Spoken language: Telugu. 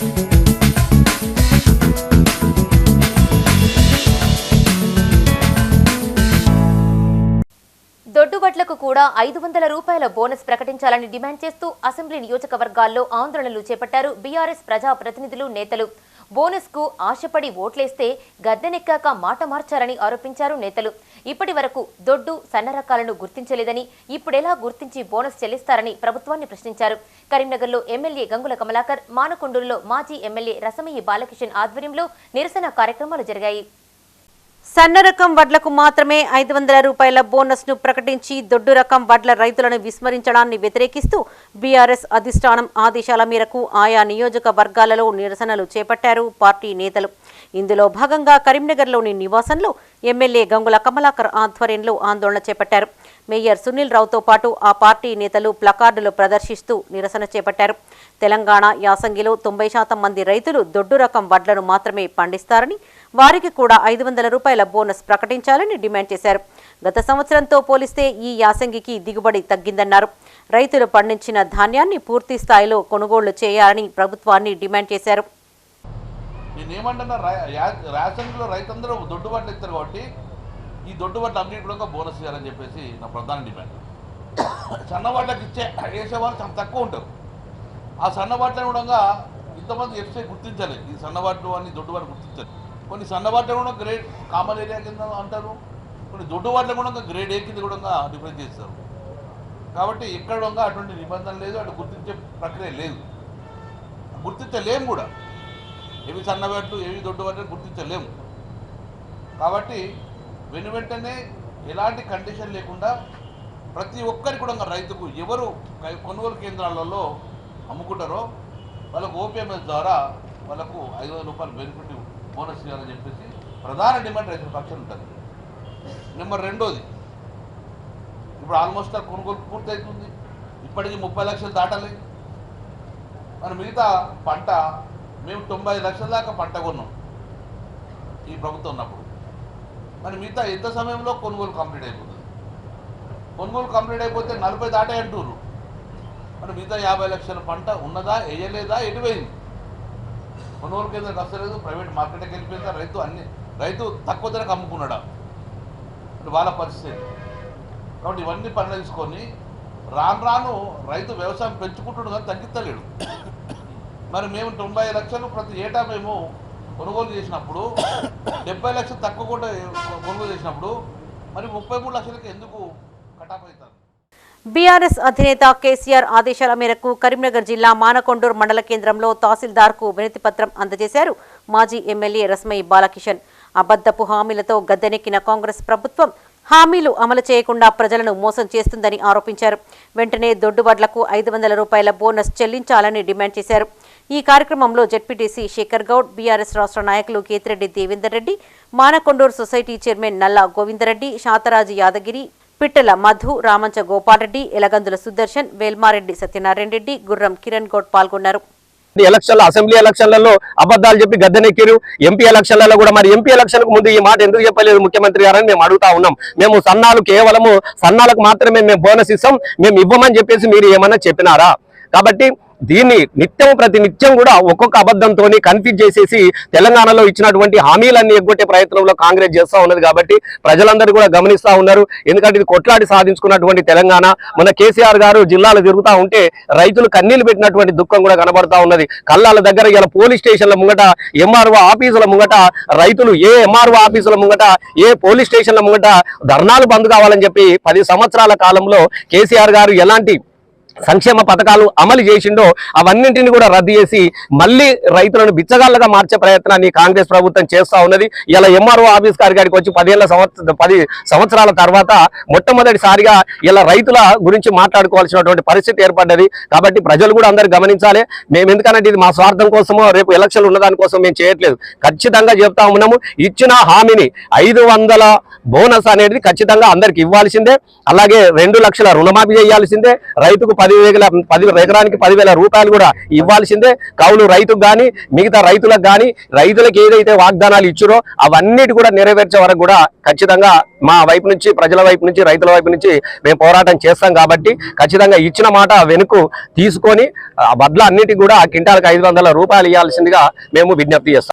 దొడ్డుబట్లకు కూడా ఐదు వందల రూపాయల బోనస్ ప్రకటించాలని డిమాండ్ చేస్తూ అసెంబ్లీ నియోజకవర్గాల్లో ఆందోళనలు చేపట్టారు బీఆర్ఎస్ ప్రజా ప్రతినిధులు నేతలు. బోనస్కు ఆశపడి ఓట్లేస్తే గద్దెనెక్కాక మాట మార్చారని ఆరోపించారు నేతలు. ఇప్పటి వరకు దొడ్డు సన్న రకాలను గుర్తించలేదని ఇప్పుడెలా గుర్తించి బోనస్ చెల్లిస్తారని ప్రభుత్వాన్ని ప్రశ్నించారు. కరీంనగర్లో ఎమ్మెల్యే గంగుల కమలాకర్ మానకొండూరులో మాజీ ఎమ్మెల్యే రసమయ్య బాలకిషన్ ఆధ్వర్యంలో నిరసన కార్యక్రమాలు జరిగాయి. సన్న రకం వడ్లకు మాత్రమే ఐదు వందల రూపాయల బోనస్ను ప్రకటించి దొడ్డు రకం వడ్ల రైతులను విస్మరించడాన్ని వ్యతిరేకిస్తూ బీఆర్ఎస్ అధిష్టానం ఆదేశాల మేరకు ఆయా నియోజకవర్గాలలో నిరసనలు చేపట్టారు పార్టీ నేతలు. ఇందులో భాగంగా కరీంనగర్లోని నివాసంలో ఎమ్మెల్యే గంగుల కమలాకర్ ఆధ్వర్యంలో ఆందోళన చేపట్టారు. మేయర్ సునీల్ రావుతో పాటు ఆ పార్టీ నేతలు ప్లకార్డులు ప్రదర్శిస్తూ నిరసన చేపట్టారు. తెలంగాణ యాసంగిలో తొంభై శాతం మంది రైతులు దొడ్డు రకం వడ్లను మాత్రమే పండిస్తారని వారికి కూడా ఐదు వందల రూపాయల బోనస్ ప్రకటించాలని డిమాండ్ చేశారు. గత సంవత్సరంతో పోలిస్తే ఈ యాసంగికి దిగుబడి తగ్గిందన్నారు. రైతులు పండించిన ధాన్యాన్ని పూర్తి స్థాయిలో కొనుగోళ్ళు చేయాలని ప్రభుత్వాన్ని డిమాండ్ చేశారు. నేను ఏమంటున్నా రేషన్లో రైతందరూ దొడ్డుబాట్లు ఇస్తారు కాబట్టి ఈ దొడ్డుబాట్లు అన్నిటి కూడా బోనస్ ఇవ్వాలని చెప్పేసి నా ప్రధాన డిమాండ్. సన్నబాట్లకు ఇచ్చే వేసేవాళ్ళు చాలా తక్కువ ఉంటారు. ఆ సన్నబాట్లను కూడా ఇంతమంది ఎఫ్సీ గుర్తించాలి ఈ సన్నబాట్లు అని దొడ్డుబాట్లు గుర్తించాలి కొన్ని సన్నబాట్లు కూడా గ్రేడ్ కామన్ ఏరియా కింద అంటారు? కొన్ని దొడ్డుబాట్లు కూడా గ్రేడ్ ఏ కింద కూడా డిఫరెన్స్ చేస్తారు. కాబట్టి ఎక్కడ కూడా అటువంటి నిబంధన లేదు అటు గుర్తించే ప్రక్రియ లేదు. గుర్తించలేము కూడా. ఏవి సన్నబాట్లు ఏవి దొడ్డు వాటిని గుర్తించలేము. కాబట్టి వెను వెంటనే ఎలాంటి కండిషన్ లేకుండా ప్రతి ఒక్కరికి కూడా రైతుకు ఎవరు కొనుగోలు కేంద్రాలలో అమ్ముకుంటారో వాళ్ళకు ఓపీఎంఎస్ ద్వారా వాళ్ళకు ఐదు వందల రూపాయలు బెనిఫిట్ బోనస్ ఇవ్వాలని చెప్పేసి ప్రధాన డిమాండ్ రైతుల పక్షాన ఉంటుంది. నెంబర్ రెండోది ఇప్పుడు ఆల్మోస్ట్ ఆ కొనుగోలు పూర్తవుతుంది ఇప్పటికి ముప్పై లక్షలు దాటాలి మరి మిగతా పంట మేము తొంభై లక్షల దాకా పంట కొన్నాం ఈ ప్రభుత్వం ఉన్నప్పుడు. మరి మిగతా ఎంత సమయంలో కొనుగోలు కంప్లీట్ అయిపోతుంది. కొనుగోలు కంప్లీట్ అయిపోతే నలభై దాటే అంటున్నారు మరి మిగతా యాభై లక్షల పంట ఉన్నదా వేయలేదా ఎటుపోయింది కొనుగోలు కేంద్రానికి వస్తలేదు ప్రైవేట్ మార్కెట్కి వెళ్ళిపోయిందా? రైతు అన్ని రైతు తక్కువ ధరకు అమ్ముకున్నాడా? అంటే వాళ్ళ పరిస్థితి. కాబట్టి ఇవన్నీ పరిణమించుకొని రాను రాను రైతు వ్యవసాయం పెంచుకుంటుడు కానీ తగ్గిస్తలేడు. మరి మేము తొంభై లక్షలు ప్రతి ఏటా మేము కొనుగోలు చేసినప్పుడు డెబ్బై లక్షలు తక్కువ కూడా కొనుగోలు చేసినప్పుడు మరి ముప్పై మూడు లక్షలకి ఎందుకు కటాప్ అవుతారు? బీఆర్ఎస్ అధినేత కేసీఆర్ ఆదేశాల మేరకు కరీంనగర్ జిల్లా మానకొండూరు మండల కేంద్రంలో తహసీల్దార్కు వినతి పత్రం అందజేశారు మాజీ ఎమ్మెల్యే రస్మయి బాలకిషన్. అబద్దపు హామీలతో గద్దెనెక్కిన కాంగ్రెస్ ప్రభుత్వం హామీలు అమలు చేయకుండా ప్రజలను మోసం చేస్తుందని ఆరోపించారు. వెంటనే దొడ్డుబడ్లకు ఐదు వందల రూపాయల బోనస్ చెల్లించాలని డిమాండ్ చేశారు. ఈ కార్యక్రమంలో జడ్పీటీసీ శేఖర్ గౌడ్ బీఆర్ఎస్ రాష్ట్ర నాయకులు కేతిరెడ్డి దేవేందర్ రెడ్డి మానకొండూరు సొసైటీ చైర్మన్ నల్లా గోవిందరెడ్డి శాతరాజు యాదగిరి పిట్టల మధు రామంచ గోపాలరెడ్డి ఎలగందుల సుదర్శన్ వేల్మారెడ్డి సత్యనారాయణ రెడ్డి గుర్రం కిరణ్ గౌడ్ పాల్గొన్నారు. ఈ అసెంబ్లీ ఎలక్షన్లలో అబద్ధాలు చెప్పి గద్దెనెక్కిరు ఎంపీ ఎలక్షన్లలో కూడా మరి ఎంపీ ఎలక్షన్ ముందు ఈ మాట ఎందుకు చెప్పలేదు ముఖ్యమంత్రి గారని మేము అడుగుతా ఉన్నాం. మేము సన్నాలు కేవలము సన్నాలకు మాత్రమే మేము బోనస్ ఇస్తాం. మేము ఇవ్వమని చెప్పేసి మీరు ఏమన్నా చెప్పినారా? కాబట్టి దీన్ని నిత్యం ప్రతి నిత్యం కూడా ఒక్కొక్క అబద్ధంతో కన్ఫ్యూజ్ చేసేసి తెలంగాణలో ఇచ్చినటువంటి హామీలన్నీ ఎగ్గొట్టే ప్రయత్నంలో కాంగ్రెస్ చేస్తూ ఉన్నది కాబట్టి ప్రజలందరూ కూడా గమనిస్తూ ఉన్నారు. ఎందుకంటే ఇది కొట్లాడి సాధించుకున్నటువంటి తెలంగాణ. మన కేసీఆర్ గారు జిల్లాలో తిరుగుతూ ఉంటే రైతులు కన్నీళ్ళు పెట్టినటువంటి దుఃఖం కూడా కనబడతా ఉన్నది. కళ్ళాల దగ్గర ఇలా పోలీస్ స్టేషన్ల ముంగట ఎంఆర్ఓ ఆఫీసుల ముంగట రైతులు ఏ ఎంఆర్ఓ ఆఫీసుల ముంగట ఏ పోలీస్ స్టేషన్ల ముంగట ధర్నాలు బంద్ కావాలని చెప్పి పది సంవత్సరాల కాలంలో కేసీఆర్ గారు ఎలాంటి సంక్షేమ పథకాలు అమలు చేసిండో అవన్నింటిని కూడా రద్దు చేసి మళ్ళీ రైతులను బిచ్చగాళ్ళగా మార్చే ప్రయత్నాన్ని కాంగ్రెస్ ప్రభుత్వం చేస్తూ ఉన్నది. ఇలా ఎంఆర్ఓ ఆఫీస్ గారి గారికి వచ్చి పదేళ్ళ సంవత్సర పది సంవత్సరాల తర్వాత మొట్టమొదటిసారిగా ఇలా రైతుల గురించి మాట్లాడుకోవాల్సినటువంటి పరిస్థితి ఏర్పడ్డది. కాబట్టి ప్రజలు కూడా అందరు గమనించాలి. మేము ఎందుకనంటే ఇది మా స్వార్థం కోసమో రేపు ఎలక్షన్లు ఉన్నదానికోసం మేము చేయట్లేదు. ఖచ్చితంగా చెప్తా ఉన్నాము. ఇచ్చిన హామీని ఐదు వందల బోనస్ అనేది ఖచ్చితంగా అందరికి ఇవ్వాల్సిందే. అలాగే రెండు లక్షల రుణమాఫీ చేయాల్సిందే. రైతుకు పది పదివేల పది ఎకరానికి పదివేల రూపాయలు కూడా ఇవ్వాల్సిందే. కౌలు రైతుకు కానీ మిగతా రైతులకు కానీ రైతులకు ఏదైతే వాగ్దానాలు ఇచ్చారో అవన్నిటి కూడా నెరవేర్చే వరకు కూడా ఖచ్చితంగా మా వైపు నుంచి ప్రజల వైపు నుంచి రైతుల వైపు నుంచి మేము పోరాటం చేస్తాం కాబట్టి ఖచ్చితంగా ఇచ్చిన మాట వెనుక తీసుకొని ఆ వడ్ల అన్నిటికి కూడా కింటాలకు ఐదు వందల రూపాయలు ఇవ్వాల్సిందిగా మేము విజ్ఞప్తి చేస్తాం.